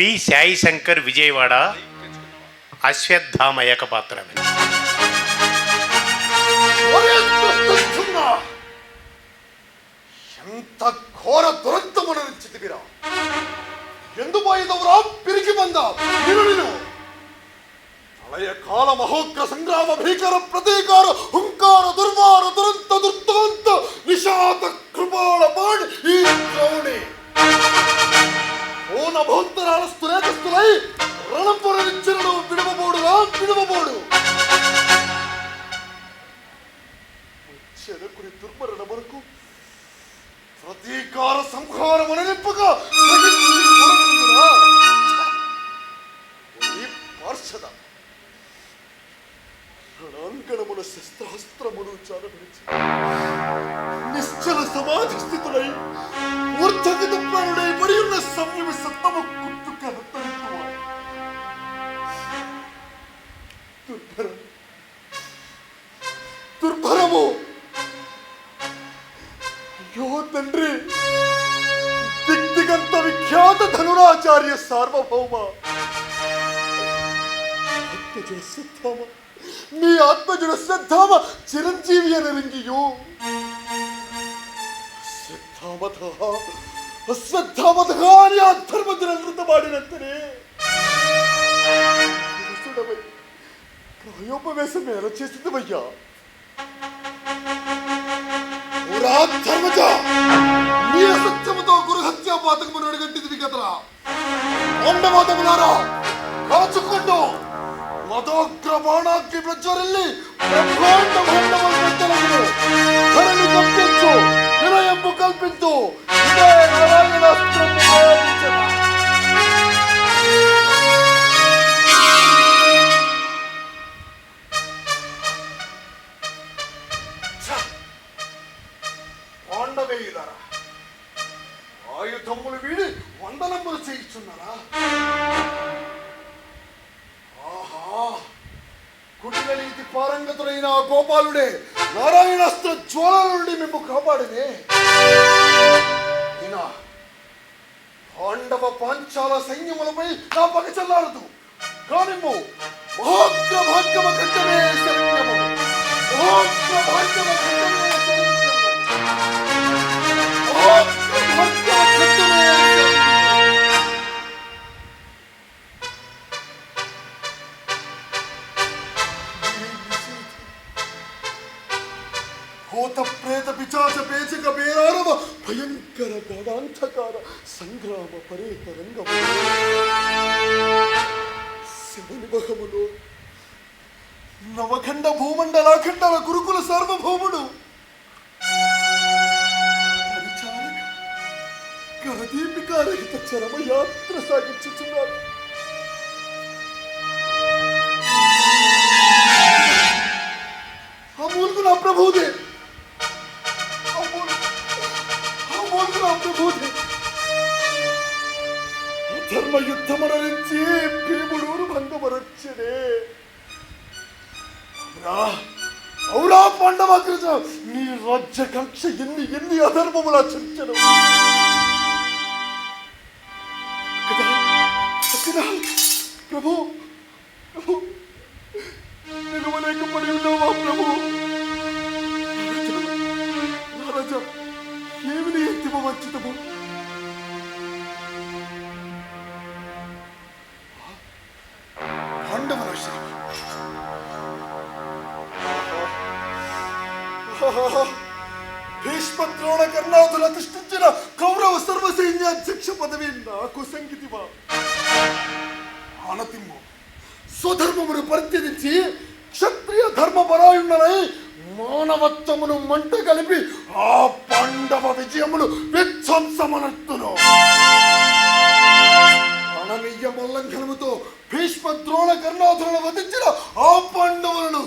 P Sai Shankar Vijayawada Ashwatthama ఏకపాత్రమే. ఒరే ఎంత ఘోర దురంతమునరించిదివిరా ఎందుపోయిదవురా పిరికి మంద నిన్ను నిన్ను. ప్రళయ కాల మహోగ్ర సంగ్రామ భీకర ప్రతీకార హుంకార దుర్వార దురంత దుర్దాంత నిషాద పార్షద. రణాంగణముల శస్త్రాస్త్రములు చాలబడిచి నిశ్చల సమాధి స్థితులై ఊర్ధగత ప్రాణుడై పడి ఉన్న సంయమి సత్తము కుట్టు దుర్భరం. దుర్భరము. అయ్యో తండ్రి దిగ్దిగంత విఖ్యాత ధనురాచార్య సార్వభౌమ. ఆత్మజుడ శ్రద్ధామ మీ ఆత్మజుడ శ్రద్ధామ చిరంజీవి అనరింగియు శ్రద్ధామత అశ్రద్ధామత అని ఆ ధర్మజుల వృతమాడినంతనే విసుడవై ప్రాయోపవేశం ఎలా చేసింది అయ్యా ధర్మజ నీ అసత్యముతో గురుహత్యా పాతకమును అడిగట్టింది కదరా. మొండమోదములారా కాచుకుంటూ మదోగ్ర బాణాగ్ని ప్రజ్వరిల్లి బ్రహ్మాండ భాండముల పెద్దలకు ధరణి కల్పించు వినయంపు కల్పించు. ఇదే కుటిగలిగి పారంగతుడైన ఆ గోపాలుడే నారాయణాస్త్ర జ్వాల నుండి మేము కాపాడినే ఈయన పాండవ పాంచాల సైన్యములపై నా పగ చల్లారదు కానిమ్ము మహాగ్ర భాగ్యమ ఖడ్గమే శరణ్యము మహాగ్ర భాగ్యమ ఖడ్గమే శరణ్యము మహాగ్ర సంగ్రామ పరేత రంగము శివనిమహములో నవఖండ భూమండలాఖండల గురుకుల సార్వభౌముడు దీపికారహిత చరమ యాత్ర సాగించుచున్నాడు. ఆ మూలుగు నా ప్రభుదే ఆ మూలుగు ఆ మూలుగు నా ప్రభుదే ధర్మ యుద్ధమరించి భీముడు భంగమరచ్చనే అవురా అవురా పాండవాగ్రజ? నీ రాజ్యకాంక్ష ఎన్ని ఎన్ని అధర్మముల చర్చను ప్రభు ప్రభు నిలవలేకపోయి ఉన్నావా ప్రభు? మహారాజా ఏమి నీ అంతిమ వంచితము? ద్రోణ కర్ణాదుల అధిష్ఠించిన కౌరవ సర్వ సైన్యాధ్యక్ష పదవి నాకు సంగీతివా ఆనతిమ్ము స్వధర్మమును పరిత్యజించి క్షత్రియ ధర్మపరాయుణ్ణలై మానవత్వమును మంట కలిపి ఆ పాండవ విజయమును విధ్వంసమనర్తును అననీయ ఉల్లంఘనముతో భీష్మ ద్రోణ కర్ణాధులను వధించిన ఆ పాండవులను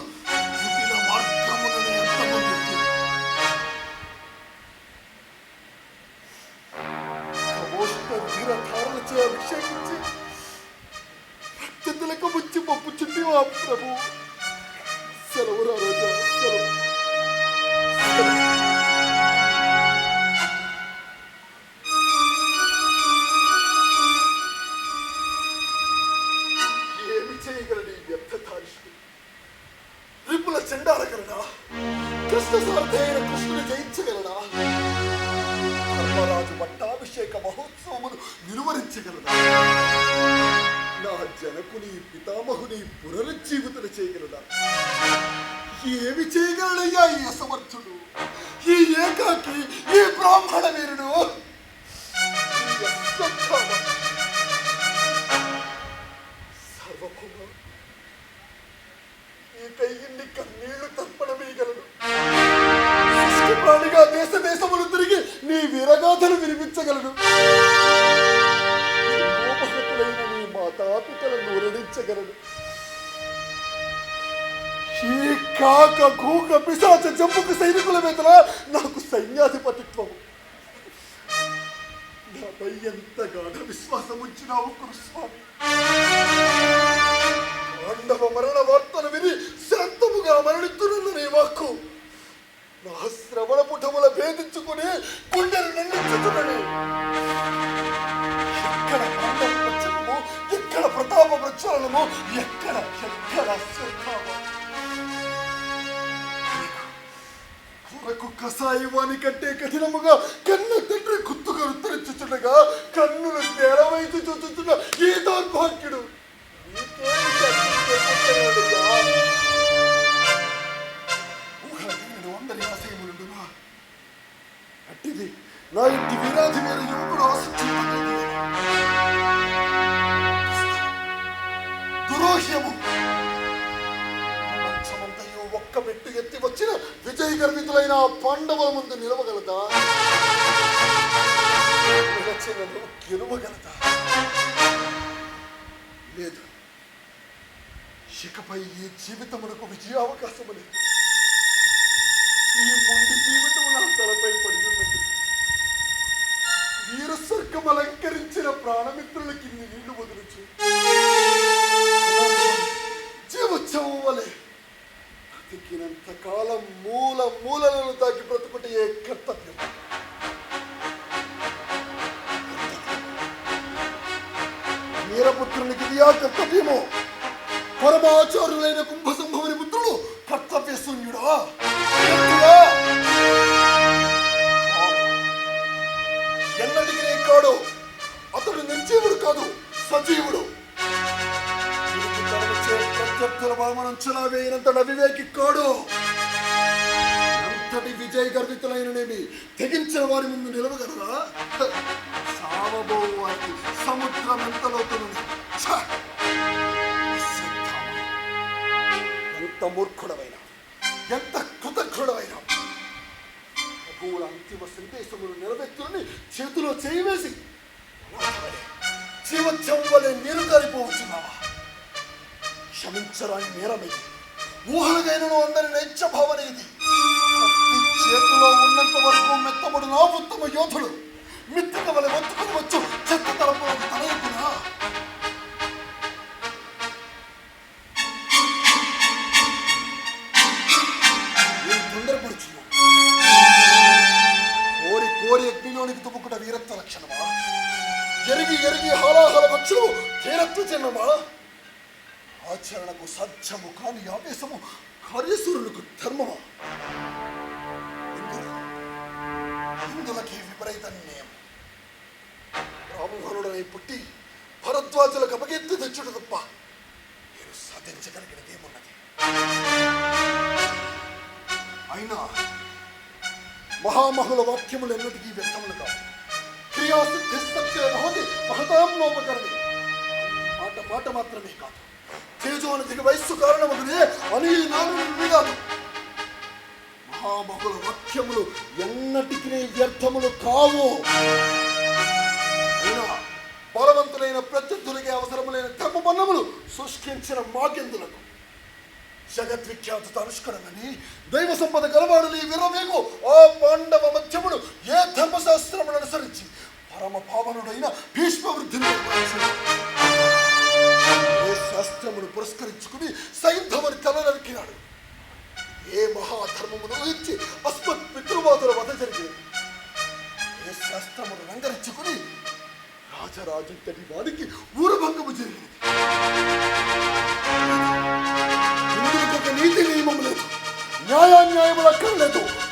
చేసి అభిషేకించి భక్తులకు ముచ్చి పప్పు చుట్టి ఆ ప్రభు సెలవు రాజా సెలవు ఏమి చేయగలని వ్యర్థ తారిష్ణి రిపుల చెండాలగలనా కృష్ణ సారథైన కృష్ణుని ధర్మరాజు పట్టా అభిషేక మహోత్సవమును నిలువరించగలడా నా జనకుని పితామహుని పునరుజ్జీవితులు చేయగలదా? ఏమి చేయగలడయ్యా ఈ అసమర్థుడు? ఈ ఏకాకి ఈ బ్రాహ్మణ వీరుడు? ఈ సర్వభౌమ ఈ కయ్యిన్ని కన్నీళ్ళు తర్పణమేయగలడు ప్రాణిగా దేశ దేశములు తిరిగి నీ వీరగాథలు వినిపించగలను. నీ మాతాపితలను ఊరడించగలడు ఈ కాక కూక పిశాచ జంపుకు సైనికుల మీద నాకు సైన్యాధిపతిత్వము నాపై ఎంతగానో విశ్వాసం ఉంచినావు కురుస్వామి? పాండవ మరణ వార్తను విని శాంతముగా మరణిస్తున్న నీ వాక్కు. నా శ్రవణ పుటముల భేదించుకుని గుండెలు నిండించుతున్నది ఎక్కడ పాండవ ప్రచలము ఎక్కడ ప్రతాప ప్రచలనము ఎక్కడ ఎక్కడ శ్రద్ధాము కొరకు కసాయివాని కంటే కఠినముగా కన్న తండ్రి గుత్తుగా ఉత్తరించుచుండగా కన్నులు తెరవైతు చూచుతున్న ఈ దౌర్భాగ్యుడు ఆలోచనలు గెలవగలదా లేదు. ఇకపై ఈ జీవితమునకు విజయావకాశము లేదు. ఈ మొండి జీవితము నా తలపై పడి ఉన్నది. వీరు స్వర్గం అలంకరించిన ప్రాణమిత్రులకి నీళ్ళు వదులుచు. జీవోత్సవం వలె బ్రతికినంత కాలం మూల మూలలను తాకి బ్రతుకుట ఏ కర్తవ్యం. వీరపుత్రునికి ఇది కర్తవ్యము పరమాచారులైన కుంభసింహుని పుత్రుడు కర్తవ్య శూన్యుడా? ఎన్నటికి కాడు. అతడు నిర్జీవుడు కాదు సజీవుడు. ప్రత్యర్థుల తరలిచే ప్రత్యర్థుల వేయనంత అవివేకి కాడు. ఎంతటి విజయ గర్వితులైననేమి తెగించిన వారి ముందు నిలవగలరా? సావబో వారికి సముద్రం ఎంత లోతున్నది ఎంత మూర్ఖుడమైన? ఎంత కృతజ్ఞుడమైన? ప్రభువుల అంతిమ సందేశములు నిలబెట్టుకుని చేతిలో చేయవేసి జీవత్యం వలె నీరు క్షమించరాని నేరమైంది ఊహలగైనను అందరి నైత్య భావన ఇది చేతిలో ఉన్నంత వరకు మెత్తబడు నా ఉత్తమ యోధుడు. మిత్తిక వలె ఒత్తుకుని వచ్చు చెత్త తలపులకు తలయకునా తొందరపడుచున్నా కోరి కోరి అగ్నిలోనికి తుమ్ముకుట వీరత్వ లక్షణమా? ఎరిగి ఎరిగి హాలాహల పక్షులు తీరత్వ చిన్నమా? ఆచరణకు సత్యము కాని ఆవేశము కార్యసూరులకు ధర్మమా? చైతన్యం విపరీత పుట్టి భరద్వాజులకు అపకీర్తి తెచ్చుడు తప్ప నేను సాధించగలిగినదేమున్నది అయినా మహామహుల వాక్యములు ఎన్నటికీ వ్యర్థములు కావు. క్రియాసిద్ధి సత్య భవతి మహతాంలోపకరణి మాట మాట మాత్రమే కాదు. తేజోనతికి వయస్సు కారణమగునే అని నాలుగు కాదు మహామహుల వాక్యములు ఎన్నటికీ వ్యర్థములు కావు. అయినా బలవంతులైన ప్రత్యర్థులకి అవసరములైన ధర్మబన్నములు సృష్టించిన మాకెందులకు? జగద్విఖ్యాత అనుష్కరణని దైవ సంపద గలవాడుని విరవేకు ఆ పాండవ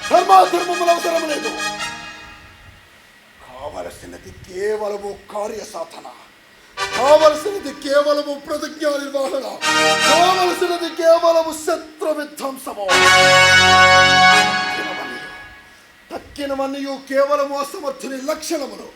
ధర్మాధర్మముల అవసరం లేదు. కావలసినది కేవలము కార్య సాధన. కావలసినది కేవలము ప్రతిజ్ఞ నిర్వహణ. కావలసినది కేవలము శత్రు విధ్వంసము. తక్కినవన్నీ కేవలము అసమర్థుని లక్షణములు.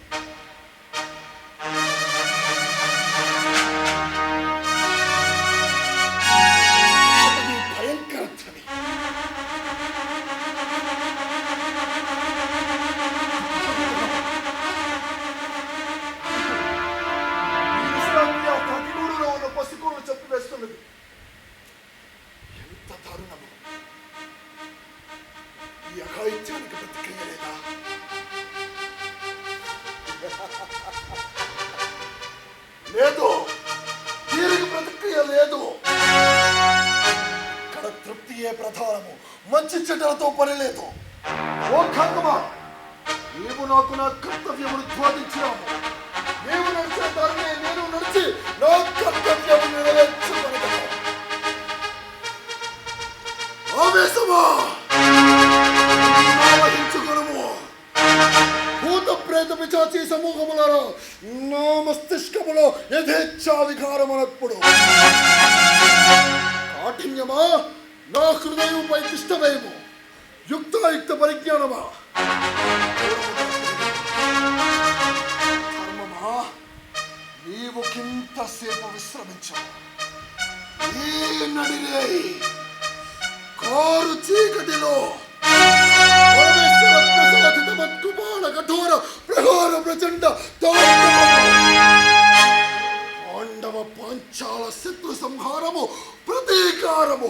ఎంత ఈ అఘాయిత్యానికి ప్రతిక్రియ లేదా. లేదు. దీనికి ప్రతిక్రియ లేదు. ఇక్కడ తృప్తియే ప్రధానము? మంచి చెడ్డలతో పని లేదు. ఓ ఖంగమా నీవు నాకు నా కర్తవ్యమును ధ్వాదించినాము పిచాచి సమూహములలో నా మస్తిష్కములో యథేచ్ఛా వికారమనప్పుడు కాఠిన్యమా? నా హృదయంపై ఇష్టమేమో యుక్తాయుక్త పరిజ్ఞానమా? కర్మమా? నీవు కింతసేపు విశ్రమించావు ఈ నడిరే కారు చీకటిలో పరమేశ్వర కఠోర ప్రహార ప్రచండ పాండవ పాంచాల శత్రు సంహారము ప్రతీకారము.